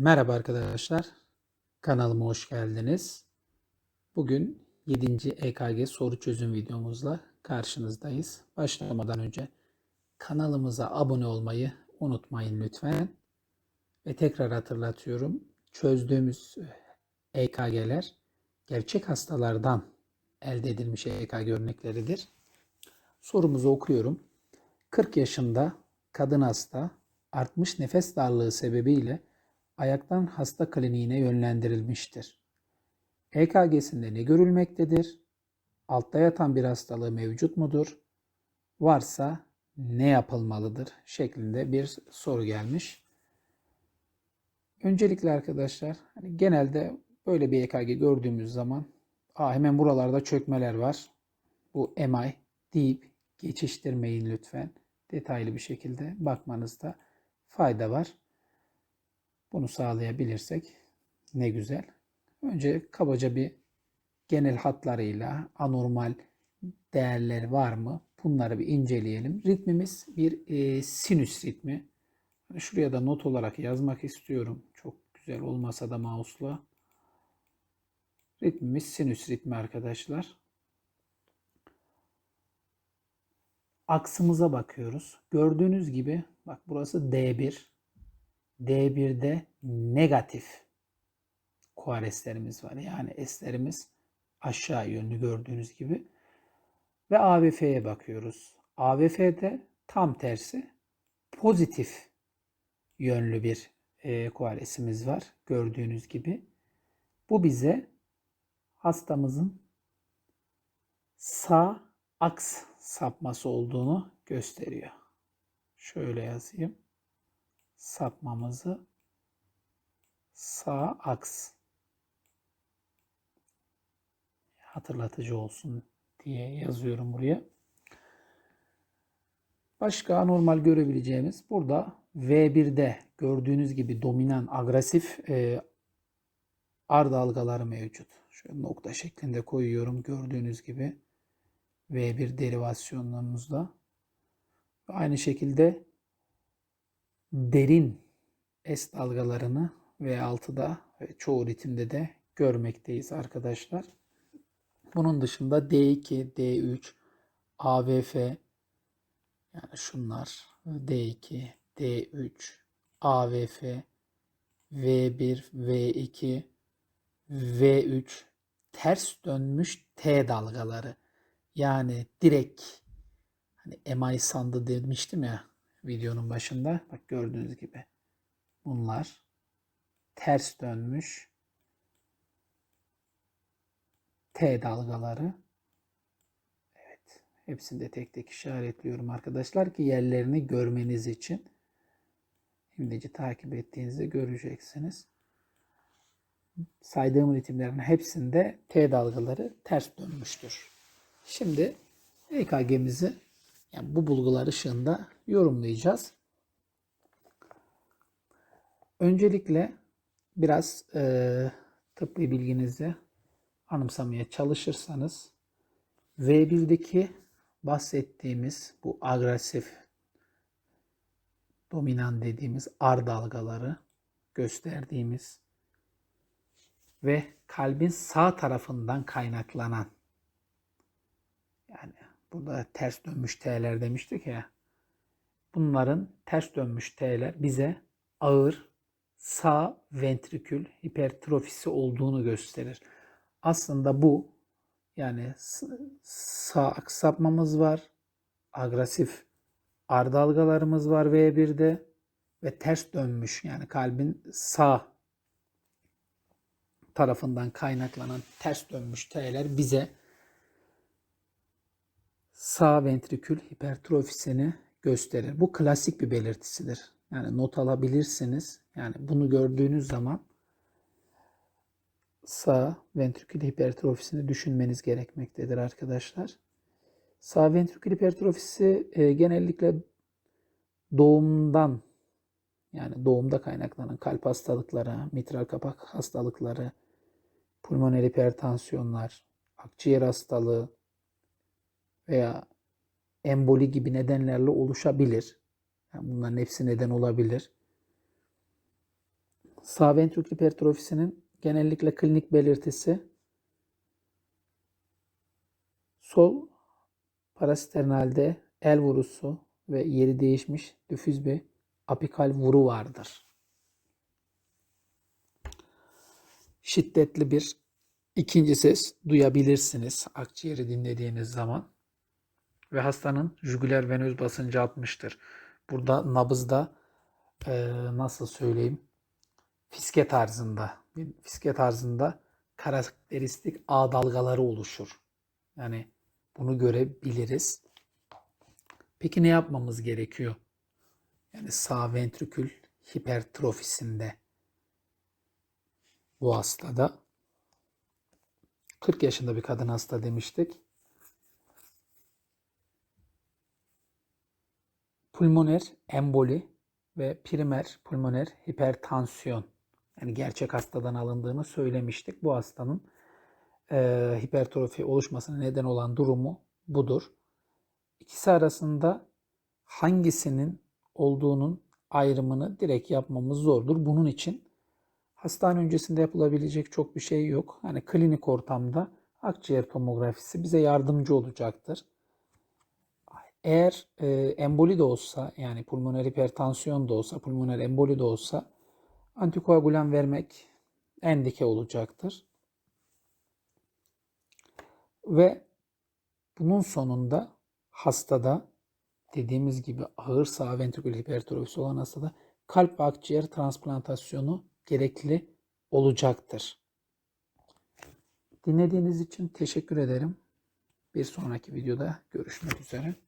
Merhaba arkadaşlar. Kanalıma hoş geldiniz. Bugün 7. EKG soru çözüm videomuzla karşınızdayız. Başlamadan önce kanalımıza abone olmayı unutmayın lütfen. Ve tekrar hatırlatıyorum. Çözdüğümüz EKG'ler gerçek hastalardan elde edilmiş EKG örnekleridir. Sorumuzu okuyorum. 40 yaşında kadın hasta artmış nefes darlığı sebebiyle ayaktan hasta kliniğine yönlendirilmiştir. EKG'sinde ne görülmektedir? Altta yatan bir hastalığı mevcut mudur? Varsa ne yapılmalıdır? şeklinde bir soru gelmiş. Öncelikle arkadaşlar hani genelde böyle bir EKG gördüğümüz zaman Aa, hemen buralarda çökmeler var. Bu MI deyip geçiştirmeyin lütfen. Detaylı bir şekilde bakmanızda fayda var. Bunu sağlayabilirsek ne güzel. Önce kabaca bir genel hatlarıyla anormal değerler var mı? Bunları bir inceleyelim. Ritmimiz bir e, sinüs ritmi. Hani Şuraya da not olarak yazmak istiyorum. Çok güzel olmasa da mouse'la. Ritmimiz sinüs ritmi arkadaşlar. Aksımıza bakıyoruz. Gördüğünüz gibi bak burası D1. D1'de negatif koareslerimiz var. Yani eslerimiz aşağı yönlü gördüğünüz gibi. Ve AVF'ye bakıyoruz. AVF'de tam tersi pozitif yönlü bir e, koaresimiz var. Gördüğünüz gibi. Bu bize hastamızın sağ aks sapması olduğunu gösteriyor. Şöyle yazayım sapmamızı sağ aks hatırlatıcı olsun diye yazıyorum buraya. Başka anormal görebileceğimiz burada V1'de gördüğünüz gibi dominan agresif e, ar dalgaları mevcut. Şöyle nokta şeklinde koyuyorum gördüğünüz gibi V1 derivasyonlarımızda. Aynı şekilde derin S dalgalarını V6'da ve çoğu ritimde de görmekteyiz arkadaşlar. Bunun dışında D2, D3, AVF yani şunlar D2, D3, AVF, V1, V2, V3 ters dönmüş T dalgaları. Yani direkt hani MI sandı demiştim ya videonun başında. Bak gördüğünüz gibi bunlar ters dönmüş T dalgaları. Evet. Hepsini de tek tek işaretliyorum arkadaşlar ki yerlerini görmeniz için. Şimdici takip ettiğinizde göreceksiniz. Saydığım ritimlerin hepsinde T dalgaları ters dönmüştür. Şimdi EKG'mizi yani bu bulgular ışığında yorumlayacağız. Öncelikle biraz e, tıbbi bilginizi anımsamaya çalışırsanız V1'deki bahsettiğimiz bu agresif dominan dediğimiz ar dalgaları gösterdiğimiz ve kalbin sağ tarafından kaynaklanan yani burada ters dönmüş T'ler demiştik ya. Bunların ters dönmüş T'ler bize ağır sağ ventrikül hipertrofisi olduğunu gösterir. Aslında bu yani sağ aksapmamız var. Agresif ar dalgalarımız var V1'de ve ters dönmüş yani kalbin sağ tarafından kaynaklanan ters dönmüş T'ler bize sağ ventrikül hipertrofisini gösterir. Bu klasik bir belirtisidir. Yani not alabilirsiniz. Yani bunu gördüğünüz zaman sağ ventrikül hipertrofisini düşünmeniz gerekmektedir arkadaşlar. Sağ ventrikül hipertrofisi e, genellikle doğumdan yani doğumda kaynaklanan kalp hastalıkları, mitral kapak hastalıkları, pulmoner hipertansiyonlar, akciğer hastalığı, veya emboli gibi nedenlerle oluşabilir. Yani bunların hepsi neden olabilir. Sağ ventrikül hipertrofisinin genellikle klinik belirtisi sol parasternalde el vurusu ve yeri değişmiş düfüz bir apikal vuru vardır. Şiddetli bir ikinci ses duyabilirsiniz akciğeri dinlediğiniz zaman ve hastanın jugüler venöz basıncı 60'tır. Burada nabızda eee, nasıl söyleyeyim fiske tarzında fiske tarzında karakteristik A dalgaları oluşur. Yani bunu görebiliriz. Peki ne yapmamız gerekiyor? Yani sağ ventrikül hipertrofisinde bu hastada 40 yaşında bir kadın hasta demiştik. Pulmoner emboli ve primer pulmoner hipertansiyon yani gerçek hastadan alındığını söylemiştik. Bu hastanın eee, hipertrofi oluşmasına neden olan durumu budur. İkisi arasında hangisinin olduğunun ayrımını direkt yapmamız zordur. Bunun için hastane öncesinde yapılabilecek çok bir şey yok. Hani klinik ortamda akciğer tomografisi bize yardımcı olacaktır. Eğer e, emboli de olsa yani pulmoner hipertansiyon da olsa, pulmoner emboli de olsa antikoagülan vermek endike olacaktır. Ve bunun sonunda hastada dediğimiz gibi ağır sağ ventrikül hipertrofisi olan hastada kalp ve akciğer transplantasyonu gerekli olacaktır. Dinlediğiniz için teşekkür ederim. Bir sonraki videoda görüşmek üzere.